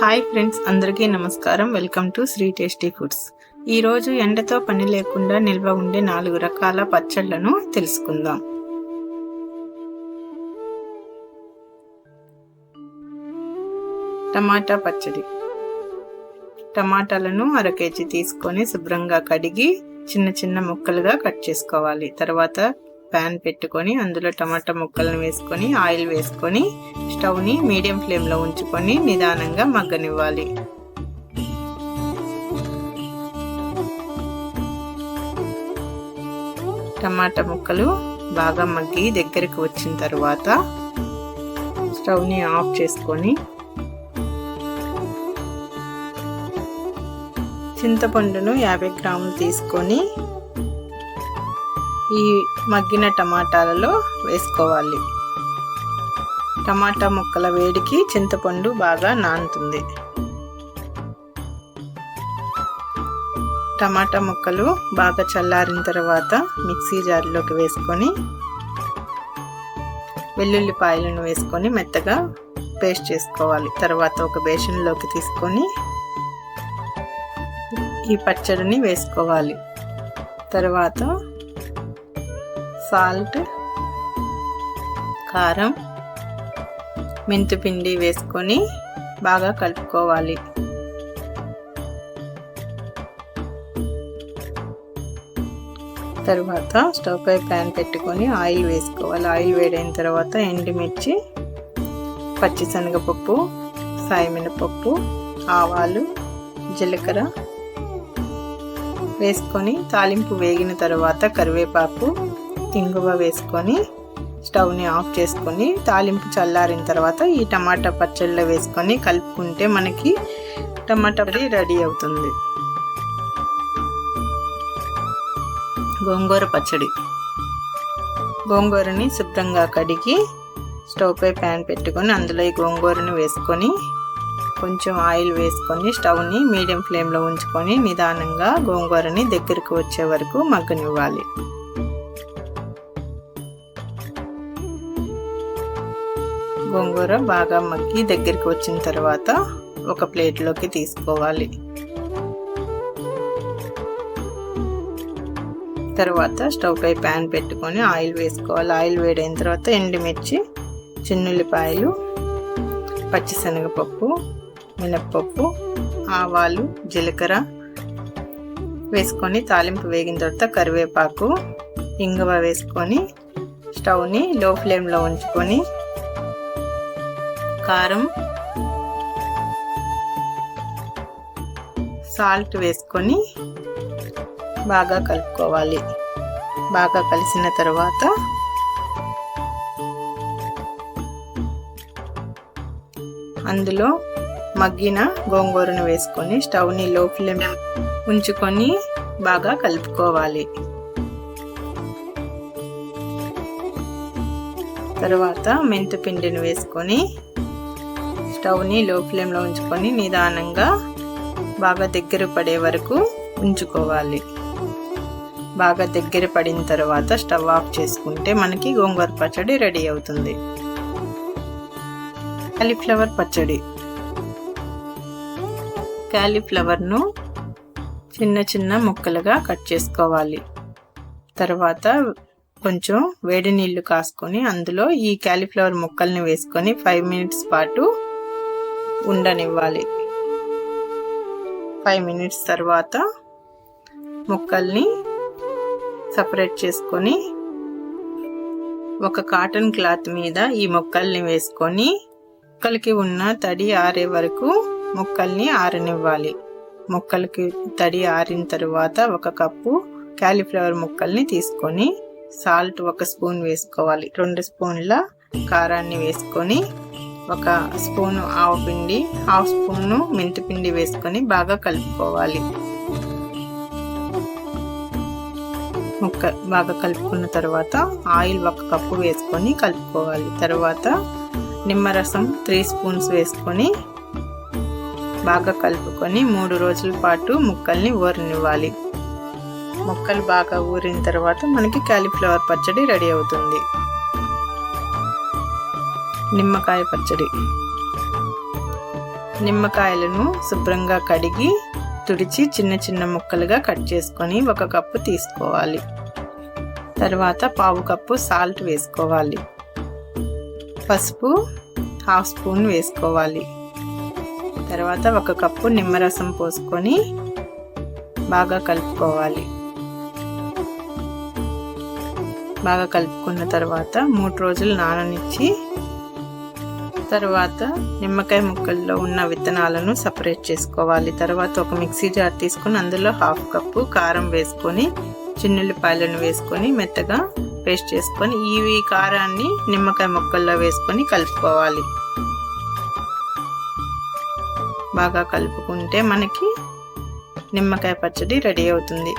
Hi friends అందరికీ నమస్కారం. Welcome to Shri tasty foods. ఈరోజు ఎండతో పని లేకుండా నిల్వ ఉండే నాలుగు రకాల పచ్చళ్ళను తెలుసుకుందాం. టమాటా పచ్చడి. టమాటాలను అర కేజీ తీసుకొని శుభ్రంగా కడిగి చిన్న చిన్న ముక్కలుగా కట్ చేసుకోవాలి. తర్వాత ప్యాన్ పెట్టుకొని అందులో టమాటా ముక్కలను వేసుకొని ఆయిల్ వేసుకొని స్టవ్ని మీడియం ఫ్లేమ్లో ఉంచుకొని నిదానంగా మగ్గనివ్వాలి. టమాటా ముక్కలు బాగా మగ్గి దగ్గరికి వచ్చిన తర్వాత స్టవ్ని ఆఫ్ చేసుకొని చింతపండును యాభై గ్రాములు తీసుకొని ఈ మగ్గిన టమాటాలలో వేసుకోవాలి. టమాటా ముక్కల వేడికి చింతపండు బాగా నానుతుంది. టమాటా ముక్కలు బాగా చల్లారిన తర్వాత మిక్సీ జార్లోకి వేసుకొని వెల్లుల్లిపాయలను వేసుకొని మెత్తగా పేస్ట్ చేసుకోవాలి. తర్వాత ఒక బేషన్లోకి తీసుకొని ఈ పచ్చడిని వేసుకోవాలి. తర్వాత సాల్ట్ కారం మెంతిపిండి వేసుకొని బాగా కలుపుకోవాలి. తర్వాత స్టవ్ పై ప్యాన్ పెట్టుకొని ఆయిల్ వేసుకోవాలి. ఆయిల్ వేడైన తర్వాత ఎండుమిర్చి పచ్చిశనగపప్పు సాయమినపప్పు ఆవాలు జీలకర్ర వేసుకొని తాలింపు వేగిన తర్వాత కరివేపాకు ఇంగువ వేసుకొని స్టవ్ని ఆఫ్ చేసుకొని తాలింపు చల్లారిన తర్వాత ఈ టమాటా పచ్చళ్ళలో వేసుకొని కలుపుకుంటే మనకి టమాటా రెడీ అవుతుంది. గోంగూర పచ్చడి. గోంగూరని శుభ్రంగా కడిగి స్టవ్పై ప్యాన్ పెట్టుకొని అందులో ఈ గోంగూరని వేసుకొని కొంచెం ఆయిల్ వేసుకొని స్టవ్ని మీడియం ఫ్లేమ్లో ఉంచుకొని నిదానంగా గోంగూరని దగ్గరకు వచ్చే వరకు మగ్గనివ్వాలి. గోంగూర బాగా మగ్గి దగ్గరికి వచ్చిన తర్వాత ఒక ప్లేట్లోకి తీసుకోవాలి. తర్వాత స్టవ్ పై ప్యాన్ పెట్టుకొని ఆయిల్ వేసుకోవాలి. ఆయిల్ వేడైన తర్వాత ఎండుమిర్చి చిన్నుల్లిపాయలు పచ్చిశనగపప్పు మినప్పప్పు ఆవాలు జీలకర్ర వేసుకొని తాలింపు వేగిన తర్వాత కరివేపాకు ఇంగువ వేసుకొని స్టవ్ని లో ఫ్లేమ్లో ఉంచుకొని కారం సాల్ట్ వేసుకొని బాగా కలుపుకోవాలి. బాగా కలిసిన తర్వాత అందులో మగ్గిన గోంగూరను వేసుకొని స్టవ్ని లో ఫ్లేమ్ ఉంచుకొని బాగా కలుపుకోవాలి. తర్వాత మెంతిపిండిని వేసుకొని స్టవ్ని లో ఫ్లేమ్లో ఉంచుకొని నిదానంగా బాగా దగ్గర పడే వరకు ఉంచుకోవాలి. బాగా దగ్గర పడిన తర్వాత స్టవ్ ఆఫ్ చేసుకుంటే మనకి గోంగూర పచ్చడి రెడీ అవుతుంది. కాలీఫ్లవర్ పచ్చడి. కాలీఫ్లవర్ను చిన్న చిన్న ముక్కలుగా కట్ చేసుకోవాలి. తర్వాత కొంచెం వేడి నీళ్ళు కాసుకొని అందులో ఈ కాలీఫ్లవర్ ముక్కల్ని వేసుకొని ఫైవ్ మినిట్స్ పాటు ఉండనివ్వాలి. ఫైవ్ మినిట్స్ తర్వాత ముక్కల్ని సపరేట్ చేసుకొని ఒక కాటన్ క్లాత్ మీద ఈ ముక్కల్ని వేసుకొని ముక్కలకి ఉన్న తడి ఆరే వరకు ముక్కల్ని ఆరనివ్వాలి. ముక్కలకి తడి ఆరిన తర్వాత ఒక కప్పు క్యాలీఫ్లవర్ ముక్కల్ని తీసుకొని సాల్ట్ ఒక స్పూన్ వేసుకోవాలి. రెండు స్పూన్ల కారాన్ని వేసుకొని ఒక స్పూను ఆవపిండి హాఫ్ స్పూను మెంతిపిండి వేసుకొని బాగా కలుపుకోవాలి. ముక్క బాగా కలుపుకున్న తర్వాత ఆయిల్ ఒక కప్పు వేసుకొని కలుపుకోవాలి. తర్వాత నిమ్మరసం త్రీ స్పూన్స్ వేసుకొని బాగా కలుపుకొని మూడు రోజుల పాటు ముక్కల్ని ఊరనివ్వాలి. ముక్కలు బాగా ఊరిన తర్వాత మనకి క్యాలీఫ్లవర్ పచ్చడి రెడీ అవుతుంది. నిమ్మకాయ పచ్చడి. నిమ్మకాయలను శుభ్రంగా కడిగి తుడిచి చిన్న చిన్న ముక్కలుగా కట్ చేసుకొని ఒక కప్పు తీసుకోవాలి. తర్వాత పావు కప్పు సాల్ట్ వేసుకోవాలి. పసుపు హాఫ్ స్పూన్ వేసుకోవాలి. తర్వాత ఒక కప్పు నిమ్మరసం పోసుకొని బాగా కలుపుకోవాలి. బాగా కలుపుకున్న తర్వాత మూడు రోజులు నాననిచ్చి తర్వాత నిమ్మకాయ ముక్కల్లో ఉన్న విత్తనాలను సపరేట్ చేసుకోవాలి. తర్వాత ఒక మిక్సీ జార్ తీసుకొని అందులో హాఫ్ కప్పు కారం వేసుకొని చిన్నుల్లిపాయలను వేసుకొని మెత్తగా పేస్ట్ చేసుకొని ఇవి కారాన్ని నిమ్మకాయ ముక్కల్లో వేసుకొని కలుపుకోవాలి. బాగా కలుపుకుంటే మనకి నిమ్మకాయ పచ్చడి రెడీ అవుతుంది.